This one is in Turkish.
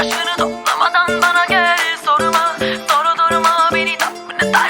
Başını toplamadan bana gel sorma Soru durma beni tatmin eder